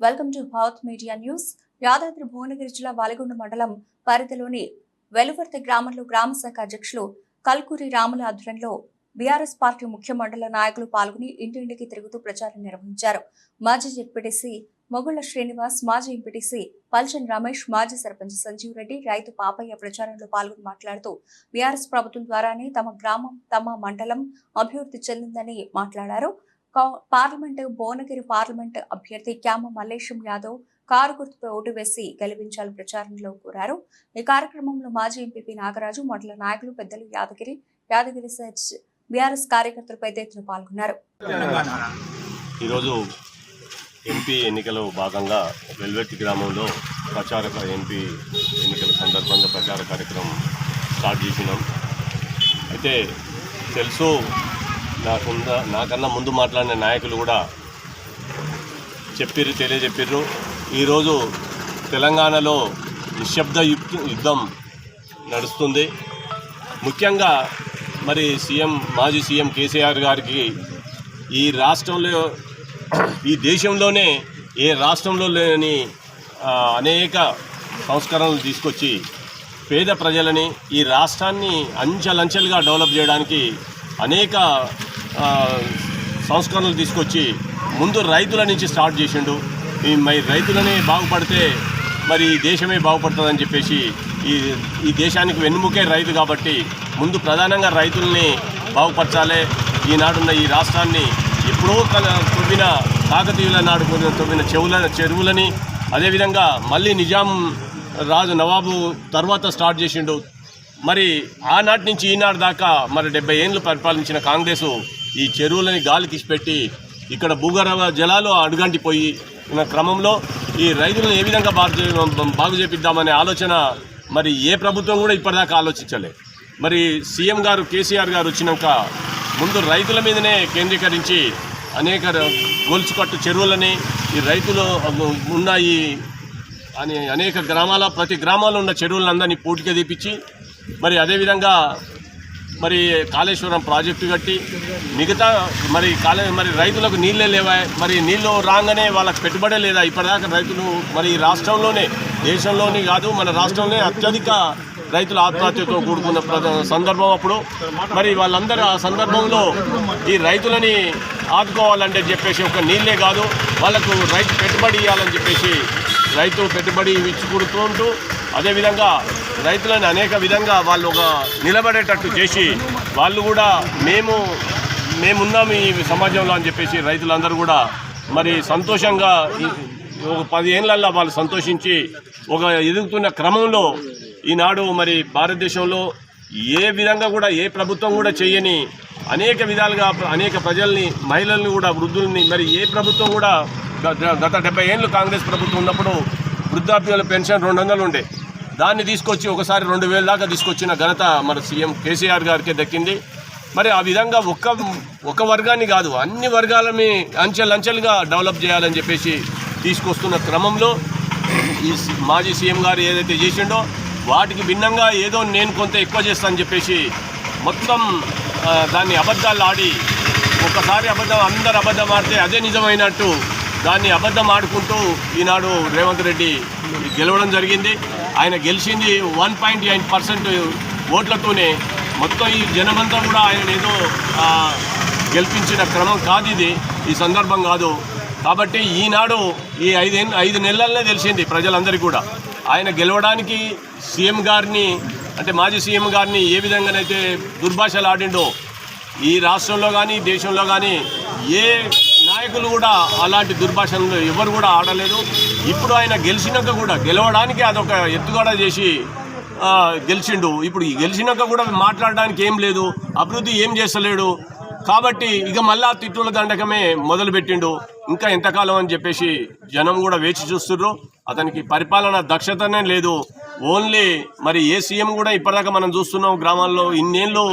Welcome to Bharat media news. Yadadri Bhuvanagiri జిల్లా వాలిగొండ మండలం పరిధిలోని వెలువర్తి గ్రామంలో గ్రామ శాఖ అధ్యక్షులు కల్కూరి రాముల ఆధ్వర్యంలో బీఆర్ఎస్ పార్టీ ముఖ్య మండల నాయకులు పాల్గొని ఇంటింటికి తిరుగుతూ ప్రచారం నిర్వహించారు. మాజీ జెడ్పీటీసీ మొగుళ్ళ శ్రీనివాస్ మాజీ ఎంపీటీసీ పల్చన్ రమేష్ మాజీ సర్పంచ్ సంజీవ్ రెడ్డి రైతు పాపయ్య ప్రచారంలో పాల్గొని మాట్లాడుతూ బీఆర్ఎస్ ప్రభుత్వం ద్వారానే తమ గ్రామం తమ మండలం అభివృద్ధి చెందిందని మాట్లాడారు. పార్లమెంటు భువనగిరి పార్లమెంటు అభ్యర్థి క్యామ మల్లేశం యాదవ్ కారు గుర్తుపై ఓటు వేసి గెలిపించాలని ప్రచారంలో కోరారు. ఈ కార్యక్రమంలో మాజీ ఎంపీపీ నాగరాజు మండల నాయకులు పెద్దలు యాదగిరి యాదగిరి సర్చ్ బీఆర్ఎస్ కార్యకర్తలు పెద్ద ఎత్తున పాల్గొన్నారు. ఈరోజు ఎంపీ ఎన్నికలో భాగంగా వెల్వెట్ గ్రామంలో ప్రచారక ఎంపీ ఎన్నికల సందర్భంగా ప్రచార కార్యక్రమం స్టార్ట్ చేసినాం. అయితే తెలుసు నాకున్న నాకన్నా ముందు మాట్లాడిన నాయకులు కూడా చెప్పిర్రు తెలియజెప్పిర్రు. ఈరోజు తెలంగాణలో నిశ్శబ్ద యుద్ధం నడుస్తుంది. ముఖ్యంగా మరి సీఎం మాజీ సీఎం కేసీఆర్ గారికి ఈ రాష్ట్రంలో ఈ దేశంలోనే ఏ రాష్ట్రంలో లేని అనేక సంస్కరణలు తీసుకొచ్చి పేద ప్రజలని ఈ రాష్ట్రాన్ని అంచెలంచెలుగా డెవలప్ చేయడానికి అనేక సంస్కరణలు తీసుకొచ్చి ముందు రైతుల నుంచి స్టార్ట్ చేసిండు. ఈ మరి రైతులనే బాగుపడితే మరి ఈ దేశమే బాగుపడుతుందని చెప్పేసి ఈ ఈ దేశానికి వెన్నుముకే రైతు కాబట్టి ముందు ప్రధానంగా రైతుల్ని బాగుపరచాలి. ఈనాడున్న ఈ రాష్ట్రాన్ని ఎప్పుడో కల తవ్విన కాకతీయుల నాడు తొవ్విన చెవుల చెరువులని అదేవిధంగా మళ్ళీ నిజాం రాజు నవాబు తర్వాత స్టార్ట్ చేసిండు. మరి ఆనాటి నుంచి ఈనాడు దాకా మరి డెబ్బై ఏళ్ళు పరిపాలించిన కాంగ్రెసు ఈ చెరువులని గాలి తీసిపెట్టి ఇక్కడ భూగర్భ జలాలు అడుగంటిపోయి ఉన్న క్రమంలో ఈ రైతులను ఏ విధంగా బాగు బాగు చేపిద్దామనే ఆలోచన మరి ఏ ప్రభుత్వం కూడా ఇప్పటిదాకా ఆలోచించలే. మరి సీఎం గారు కేసీఆర్ గారు వచ్చినాక ముందు రైతుల మీదనే కేంద్రీకరించి అనేక గొలుసుకట్టు చెరువులని ఈ రైతులు ఉన్నాయి అని అనేక గ్రామాల ప్రతి గ్రామాల్లో ఉన్న చెరువులందరినీ పూటిగా తీపించి మరి అదేవిధంగా మరి కాళేశ్వరం ప్రాజెక్టు కట్టి మిగతా మరి కాలే మరి రైతులకు నీళ్ళే లేవా? మరి నీళ్ళు రాగానే వాళ్ళకి పెట్టుబడే లేదా? ఇప్పటిదాకా రైతులు మరి రాష్ట్రంలోనే దేశంలోనే కాదు మన రాష్ట్రంలోనే అత్యధిక రైతుల ఆత్మహత్యతో కూడుకున్న ప్ర- సందర్భం అప్పుడు. మరి వాళ్ళందరూ ఆ సందర్భంలో ఈ రైతులని ఆదుకోవాలంటే చెప్పేసి ఒక నీళ్ళే కాదు వాళ్ళకు రైతు పెట్టుబడి ఇవ్వాలని చెప్పేసి రైతు పెట్టుబడి ఇచ్చుకుంటూ అదేవిధంగా రైతులను అనేక విధంగా వాళ్ళు ఒక నిలబడేటట్టు చేసి వాళ్ళు కూడా మేము మేమున్నాము ఈ సమాజంలో అని చెప్పేసి రైతులందరూ కూడా మరి సంతోషంగా ఒక పది ఏళ్ళల్లో వాళ్ళు సంతోషించి ఒక ఎదుగుతున్న క్రమంలో ఈనాడు మరి భారతదేశంలో ఏ విధంగా కూడా ఏ ప్రభుత్వం కూడా చేయని అనేక విధాలుగా అనేక ప్రజల్ని మహిళల్ని కూడా వృద్ధుల్ని మరి ఏ ప్రభుత్వం కూడా గత డెబ్బై ఏళ్ళు కాంగ్రెస్ ప్రభుత్వం ఉన్నప్పుడు వృద్ధాప్యాల పెన్షన్ రెండు వందలు ఉండే. దాన్ని తీసుకొచ్చి ఒకసారి రెండు వేల దాకా తీసుకొచ్చిన ఘనత మన సీఎం కేసీఆర్ గారికే దక్కింది. మరి ఆ విధంగా ఒక్క ఒక వర్గాన్ని కాదు అన్ని వర్గాలని అంచెలంచెలుగా డెవలప్ చేయాలని చెప్పేసి తీసుకొస్తున్న క్రమంలో ఈ మాజీ సీఎం గారు ఏదైతే చేసిండో వాటికి భిన్నంగా ఏదో నేను కొంత ఎక్కువ చేస్తానని చెప్పేసి మొత్తం దాన్ని అబద్ధాలు ఆడి ఒకసారి అబద్ధం అందరు అబద్ధం ఆడితే అదే నిజమైనట్టు దాన్ని అబద్ధం ఆడుకుంటూ ఈనాడు రేవంత్ రెడ్డి గెలవడం జరిగింది. ఆయన గెలిచింది వన్ పాయింట్ ఎయిట్ పర్సెంట్ ఓట్లతోనే మొత్తం ఈ జనమంతా కూడా ఆయన ఏదో గెలిపించిన క్రమం కాదు ఇది. ఈ సందర్భం కాదు. కాబట్టి ఈనాడు ఈ ఐదు ఐదు నెలలనే తెలిసింది ప్రజలందరికీ కూడా. ఆయన గెలవడానికి సీఎం గారిని అంటే మాజీ సీఎం గారిని ఏ విధంగానైతే దుర్భాషలు ఆడిండో ఈ రాష్ట్రంలో కానీ దేశంలో కానీ ఏ నాయకులు కూడా అలాంటి దుర్భాషలు ఎవరు కూడా ఆడలేదు. ఇప్పుడు ఆయన గెలిచినాక కూడా గెలవడానికి అదొక ఎత్తుగడ చేసి గెలిచిండు. ఇప్పుడు గెలిచినాక కూడా మాట్లాడడానికి ఏం లేదు అభివృద్ధి ఏం చేస్తలేడు. కాబట్టి ఇక మళ్ళా తిట్టుల దండకమే మొదలుపెట్టిండు. ఇంకా ఎంతకాలం అని చెప్పేసి జనం కూడా వేచి చూస్తుర్రు. అతనికి పరిపాలన దక్షతనే లేదు. ఓన్లీ మరి ఏ సీఎం కూడా ఇప్పటిదాకా మనం చూస్తున్నాం గ్రామాల్లో ఇన్నేళ్ళు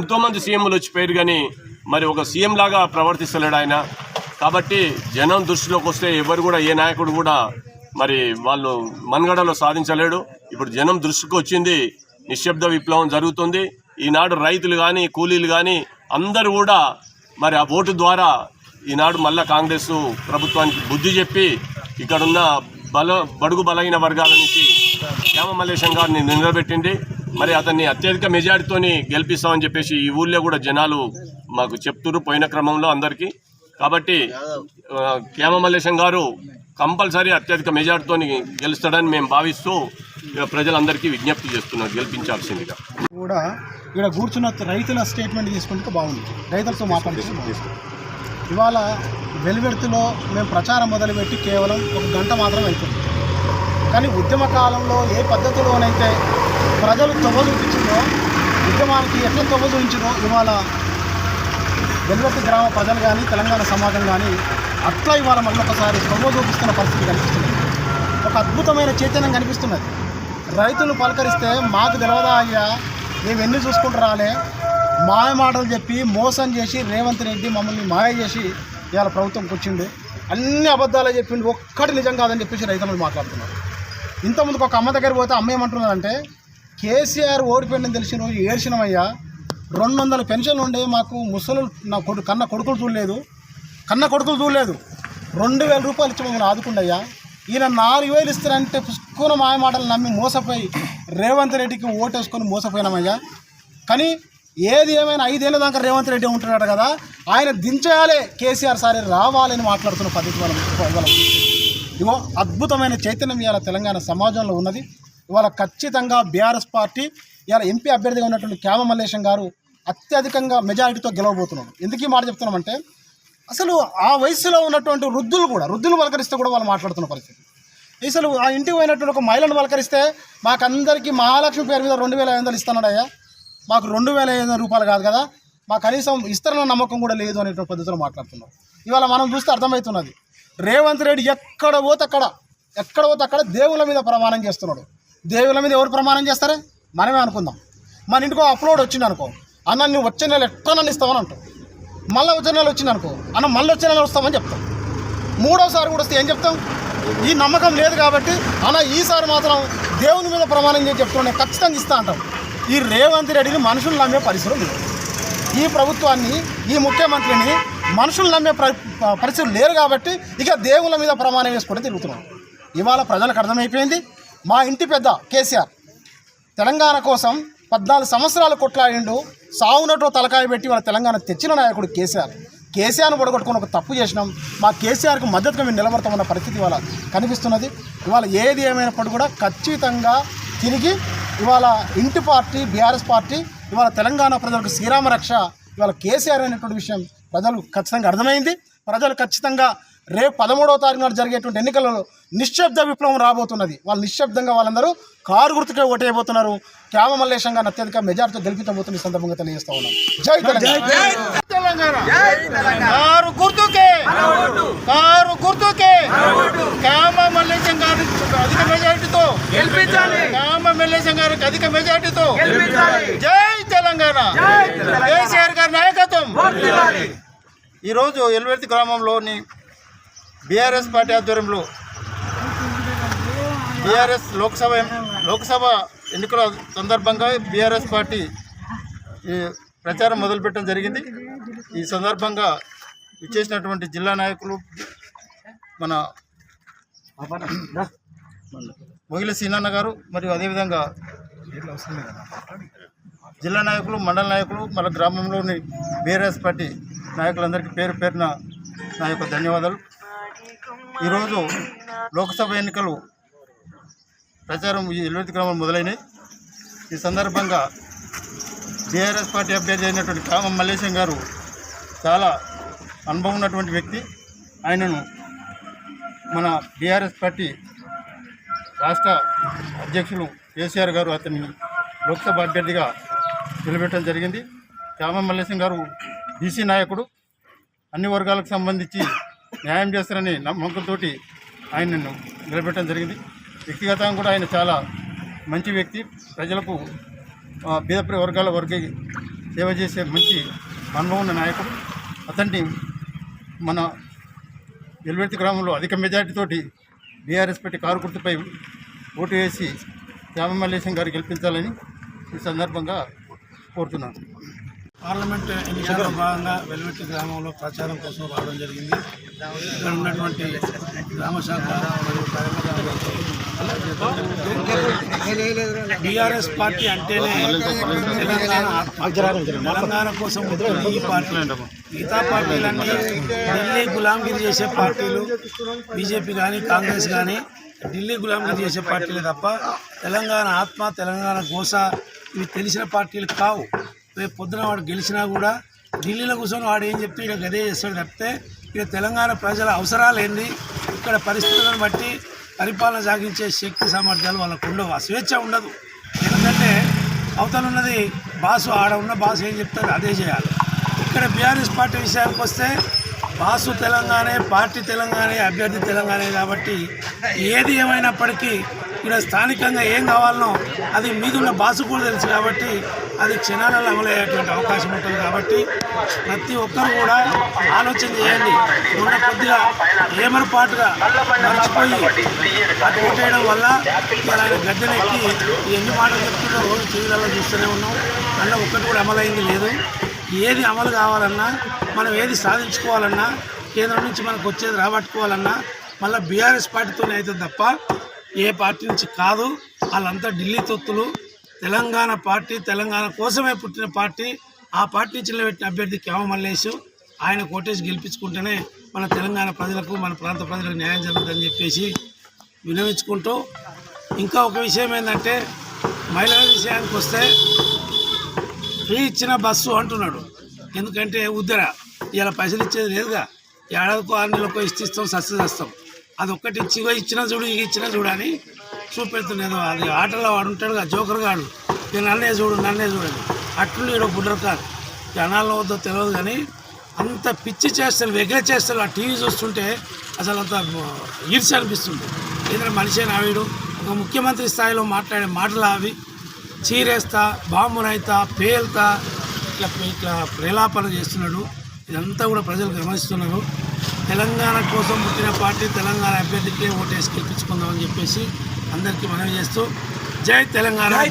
ఎంతోమంది సీఎంలు వచ్చిపోయారు కానీ మరి ఒక సీఎం లాగా ప్రవర్తిస్తలేడు ఆయన. కాబట్టి జనం దృష్టిలోకి వస్తే ఎవరు కూడా ఏ నాయకుడు కూడా మరి వాళ్ళు మనుగడలో సాధించలేడు. ఇప్పుడు జనం దృష్టికి వచ్చింది నిశ్శబ్ద విప్లవం జరుగుతుంది. ఈనాడు రైతులు కానీ కూలీలు కానీ అందరూ కూడా మరి ఆ ఓటు ద్వారా ఈనాడు మళ్ళా కాంగ్రెస్ ప్రభుత్వానికి బుద్ధి చెప్పి ఇక్కడున్న బల బడుగు బలహీన వర్గాల నుంచి శ్యామ మల్లేశం గారిని నిలబెట్టింది. మరి అతన్ని అత్యధిక మెజారిటీతోని గెలిపిస్తామని చెప్పేసి ఈ ఊళ్ళో కూడా జనాలు మాకు చెప్తున్నారు పోయిన క్రమంలో అందరికీ. కాబట్టి ఆ, క్యామ మల్లేశం గారు కంపల్సరీ అత్యధిక మెజార్టీతోని గెలుస్తాడని మేము భావిస్తూ ప్రజలందరికీ విజ్ఞప్తి చేస్తున్నారు గెలిపించాల్సిందిగా. కూడా ఇక్కడ కూర్చున్న రైతుల స్టేట్మెంట్ తీసుకుంటే బాగుంది. రైతులతో మాట్లాడితే బాగుంది. ఇవాళ వెలువెర్తిలో మేము ప్రచారం మొదలుపెట్టి కేవలం ఒక గంట మాత్రం అవుతుంది కానీ ఉద్యమ కాలంలో ఏ పద్ధతిలోనైతే ప్రజలు తొవ్వ చూపించిందో ఉద్యమానికి ఎట్లా తొవ్వ చూపించిందో ఇవాళ వెలువెర్తి గ్రామ ప్రజలు కానీ తెలంగాణ సమాజం కానీ అట్లా ఇవాళ మళ్ళొకసారి తొవ్వ చూపిస్తున్న పరిస్థితి కనిపిస్తుంది. ఒక అద్భుతమైన చైతన్యం కనిపిస్తున్నది. రైతులు పలకరిస్తే మాకు తెలియదా అయ్యా? మేము ఎన్ని చూసుకుంటూ రాలే? మాయ మాటలు చెప్పి మోసం చేసి రేవంత్ రెడ్డి మమ్మల్ని మాయ చేసి ఇవాళ ప్రభుత్వం కూర్చుండు అన్ని అబద్ధాలు చెప్పిండు. ఒక్కటి నిజం కాదని చెప్పేసి రైతులు మాట్లాడుతున్నారు. ఇంతకుముందుకు ఒక అమ్మ దగ్గర పోతే అమ్మ ఏమంటున్నదంటే కేసీఆర్ ఓడిపోయిందని తెలిసిన రోజు ఏడ్చినమయ్యా? రెండు వందల పెన్షన్లు ఉండే మాకు ముసలు నా కొడుకు కన్న కొడుకులు చూడలేదు. కన్న కొడుకులు చూడలేదు. రెండు వేల రూపాయలు ఇచ్చి మమ్మల్ని ఆదుకుండయ్యా. ఈయన నాలుగు వేలు ఇస్తారంటే పుష్కున మాయ మాటలు నమ్మి మోసపోయి రేవంత్ రెడ్డికి ఓటేసుకొని మోసపోయినామయ్యా. కానీ ఏది ఏమైనా ఐదేళ్ళ దాకా రేవంత్ రెడ్డి ఉంటున్నాడు కదా ఆయన దించేయాలి కేసీఆర్ సారి రావాలని మాట్లాడుతున్న పద్ధతి మనం ఇవాళ ఇగో అద్భుతమైన చైతన్యం ఇవాళ తెలంగాణ సమాజంలో ఉన్నది. ఇవాళ ఖచ్చితంగా బీఆర్ఎస్ పార్టీ ఇవాళ ఎంపీ అభ్యర్థిగా ఉన్నటువంటి క్యామ మల్లేశం గారు అత్యధికంగా మెజారిటీతో గెలవబోతున్నాడు ఎందుకు ఈ మాట చెప్తున్నామంటే అసలు ఆ వయసులో ఉన్నటువంటి వృద్ధులు కూడా వృద్ధులు పలకరిస్తే కూడా వాళ్ళు మాట్లాడుతున్న పరిస్థితి. అసలు ఆ ఇంటికి పోయినటువంటి ఒక మహిళను పలకరిస్తే మాకందరికీ మహాలక్ష్మి పేరు మీద రెండు వేల ఐదు వందలు ఇస్తానడయ్యా మాకు రెండు వేల ఐదు వందల రూపాయలు కాదు కదా. మాకు కనీసం ఇస్తారన్న నమ్మకం కూడా లేదు అనేటువంటి పద్ధతిలో మాట్లాడుతున్నాం. ఇవాళ మనం చూస్తే అర్థమవుతున్నది. రేవంత్ రెడ్డి ఎక్కడ పోతే అక్కడ ఎక్కడ పోతే అక్కడ దేవుళ్ళ మీద ప్రమాణం చేస్తున్నాడు. దేవుళ్ళ మీద ఎవరు ప్రమాణం చేస్తారే? మనమే అనుకుందాం. మన ఇంటికో అప్లోడ్ వచ్చింది అనుకో అన్న నువ్వు వచ్చే నెల ఎట్లా నన్ను ఇస్తావని అంటావు. మళ్ళీ వచ్చే నెల వచ్చింది అనుకో అన్న మళ్ళీ వచ్చే నెల వస్తామని చెప్తాం మూడోసారి కూడా వస్తే ఏం చెప్తాం ఈ నమ్మకం లేదు కాబట్టి అన్న ఈసారి మాత్రం దేవుని మీద ప్రమాణం చేసి చెప్తున్నాను ఖచ్చితంగా ఇస్తా అంటాం ఈ రేవంత్ రెడ్డిని మనుషులు నమ్మే పరిస్థితులు లేదు. ఈ ప్రభుత్వాన్ని ఈ ముఖ్యమంత్రిని మనుషులు నమ్మే పరిస్థితులు లేరు కాబట్టి ఇక దేవుళ్ళ మీద ప్రమాణం వేసుకుంటే తిరుగుతున్నాం. ఇవాళ ప్రజలకు అర్థమైపోయింది. మా ఇంటి పెద్ద కేసీఆర్ తెలంగాణ కోసం పద్నాలుగు సంవత్సరాలు కొట్లాడిండు సావునట్టు తలకాయ పెట్టి వాళ్ళ తెలంగాణ తెచ్చిన నాయకుడు కేసీఆర్. కేసీఆర్ను పొడగొట్టుకుని ఒక తప్పు చేసినాం. మా కేసీఆర్కు మద్దతుగా మేము నిలబడతామన్న పరిస్థితి ఇవాళ కనిపిస్తున్నది. ఇవాళ ఏది ఏమైనప్పటికీ కూడా ఖచ్చితంగా తిరిగి ఇవాళ ఇంటి పార్టీ బీఆర్ఎస్ పార్టీ ఇవాళ తెలంగాణ ప్రజలకు శ్రీరామ రక్ష ఇవాళ కేసీఆర్ అనేటువంటి విషయం ప్రజలు ఖచ్చితంగా అర్థమైంది. ప్రజలు ఖచ్చితంగా రేపు పదమూడవ తారీఖు నాడు జరిగేటువంటి ఎన్నికలలో నిశ్శబ్ద విప్లవం రాబోతున్నది. వాళ్ళు నిశ్శబ్దంగా వాళ్ళందరూ కారు గుర్తుకే ఓటేయబోతున్నారు. క్యామ మల్లేశంగా అత్యధిక మెజార్టీతో గెలిపించబోతున్న సందర్భంగా తెలియజేస్తా ఉన్నాం. జై తెలంగాణ. తెలంగాణ. కారు గుర్తుకే. కారు గుర్తుకే. క్యామ మల్లేశం గారి అధిక మెజార్టీతో క్యామ మల్లేశం గారికి అధిక మెజార్టీతో జై తెలంగాణ. కేసీఆర్ గారి నాయకత్వం. ఈరోజు ఎల్వర్తి గ్రామంలోని బీఆర్ఎస్ పార్టీ ఆధ్వర్యంలో బీఆర్ఎస్ లోక్సభ లోక్సభ ఎన్నికల సందర్భంగా బీఆర్ఎస్ పార్టీ ఈ ప్రచారం మొదలుపెట్టడం జరిగింది. ఈ సందర్భంగా ఇచ్చేసినటువంటి జిల్లా నాయకులు మన మొగిల సీనన్న గారు మరియు అదేవిధంగా జిల్లా నాయకులు మండల నాయకులు మన గ్రామంలోని బీఆర్ఎస్ పార్టీ నాయకులందరికీ పేరు పేరున నా యొక్క ధన్యవాదాలు. ఈరోజు లోక్సభ ఎన్నికలు ప్రచారం ఈ ఎల్లుర్తి గ్రామం మొదలైనవి ఈ సందర్భంగా బీఆర్ఎస్ పార్టీ అభ్యర్థి అయినటువంటి కామం మల్లేశం గారు చాలా అనుభవం ఉన్నటువంటి వ్యక్తి. ఆయనను మన బీఆర్ఎస్ పార్టీ రాష్ట్ర అధ్యక్షులు కేసీఆర్ గారు అతన్ని లోక్సభ అభ్యర్థిగా నిలబెట్టడం జరిగింది. కామం మల్లేశం గారు బీసీ నాయకుడు. అన్ని వర్గాలకు సంబంధించి న్యాయం చేస్తారని నమ్మకంతోటి ఆయనను నిలబెట్టడం జరిగింది. వ్యక్తిగతంగా కూడా ఆయన చాలా మంచి వ్యక్తి. ప్రజలకు బీద వర్గాల వరకు సేవ చేసే మంచి అనుభవం ఉన్న నాయకుడు. అతన్ని మన ఎల్వెర్తి గ్రామంలో అధిక మెజార్టీతోటి బీఆర్ఎస్ పెట్టి కారు గుర్తుపై ఓటు వేసి శ్యామమల్లేశం గారు గెలిపించాలని ఈ సందర్భంగా కోరుతున్నాను. పార్లమెంట్ ఎన్నికల్లో భాగంగా వెల్వెట్టి గ్రామంలో ప్రచారం కోసం రావడం జరిగింది. ఇక్కడ ఉన్నటువంటి గ్రామ శాఖ. బీఆర్ఎస్ పార్టీ అంటేనే తెలంగాణ తెలంగాణ కోసం ఈ పార్టీ. మిగతా పార్టీలన్నీ ఢిల్లీ గులాంగిరి చేసే పార్టీలు. బీజేపీ కానీ కాంగ్రెస్ కానీ ఢిల్లీ గులాంగిరి చేసే పార్టీలే తప్ప తెలంగాణ ఆత్మ తెలంగాణ గోస ఇవి తెలిసిన పార్టీలు కావు. రేపు పొద్దున వాడు గెలిచినా కూడా ఢిల్లీలో కూర్చొని వాడు ఏం చెప్తే ఇక్కడ గదే చేస్తాడు తప్పితే ఇక తెలంగాణ ప్రజల అవసరాలు ఏంది ఇక్కడ పరిస్థితులను బట్టి పరిపాలన సాగించే శక్తి సామర్థ్యాలు వాళ్ళకు ఉండవు? స్వేచ్ఛ ఉండదు. ఎందుకంటే అవతల ఉన్నది బాసు ఆడ ఉన్న బాసు ఏం చెప్తారో అదే చేయాలి. ఇక్కడ బీఆర్ఎస్ పార్టీ విషయానికి వస్తే బాసు తెలంగాణే పార్టీ తెలంగాణ అభ్యర్థి తెలంగాణే కాబట్టి ఏది ఏమైనప్పటికీ ఇక్కడ స్థానికంగా ఏం కావాలనో అది మీదున్న బాసు కూడా తెలుసు కాబట్టి అది క్షణాలలో అమలయ్యేటువంటి అవకాశం ఉంటుంది కాబట్టి ప్రతి ఒక్కరు కూడా ఆలోచన చేయండి. ఉన్న కొద్దిగా ఏమరపాటుగా మర్చిపోయి అటు వల్ల ఇలా ఆయన గద్దెనెక్కి ఎన్ని మాటలు చెప్తున్నా రోజు టీవీలలో చూస్తూనే ఉన్నాం. అందులో ఒక్కటి కూడా అమలైంది లేదు. ఏది అమలు కావాలన్నా మనం ఏది సాధించుకోవాలన్నా కేంద్రం నుంచి మనకు వచ్చేది రాబట్టుకోవాలన్నా మళ్ళీ బీఆర్ఎస్ పార్టీతోనే అవుతుంది తప్ప ఏ పార్టీ నుంచి కాదు వాళ్ళంతా ఢిల్లీ తొత్తులు. తెలంగాణ పార్టీ తెలంగాణ కోసమే పుట్టిన పార్టీ. ఆ పార్టీ నుంచి నిలబెట్టిన అభ్యర్థి కేమ మల్లేశు. ఆయన కోటేసి గెలిపించుకుంటేనే మన తెలంగాణ ప్రజలకు మన ప్రాంత ప్రజలకు న్యాయం జరుగుతుందని చెప్పేసి వినవించుకుంటూ ఇంకా ఒక విషయం ఏంటంటే మహిళల విషయానికి వస్తే ఫ్రీ ఇచ్చిన బస్సు అంటున్నాడు. ఎందుకంటే ఉద్దర ఇలా పైసలు ఇచ్చేది లేదుగా. ఏడాదికో ఆరు నెలలకో ఇస్తాం సస్య చేస్తాం. అది ఒక్కటి ఇచ్చి ఇచ్చినా చూడు ఇక ఇచ్చినా చూడు అని అది ఆటలో వాడు ఉంటాడు కదా జోకర్ గాడు. ఇక నన్నే చూడు నన్నే చూడండి అట్లు ఈడో బుడ్డర్ కాదు జనాల్లో వద్దో తెలియదు కానీ అంత పిచ్చి చేస్తారు వెగల చేస్తారు ఆ టీవీ చూస్తుంటే అసలు అంత ఈర్ష్య అనిపిస్తుంది ఎందుకంటే మనిషి నావిడు ఒక ముఖ్యమంత్రి స్థాయిలో మాట్లాడే మాటలు అవి. చీరేస్తా బాంబునైతా పేల్తా ఇట్లా ఇట్లా ప్రేలాపన చేస్తున్నాడు. ఇదంతా కూడా ప్రజలు గమనిస్తున్నారు. తెలంగాణ కోసం పుట్టిన పార్టీ తెలంగాణ అభ్యర్థికే ఓటేసి గెలిపించుకుందామని చెప్పేసి అందరికీ మనవి చేస్తూ జై తెలంగాణ జై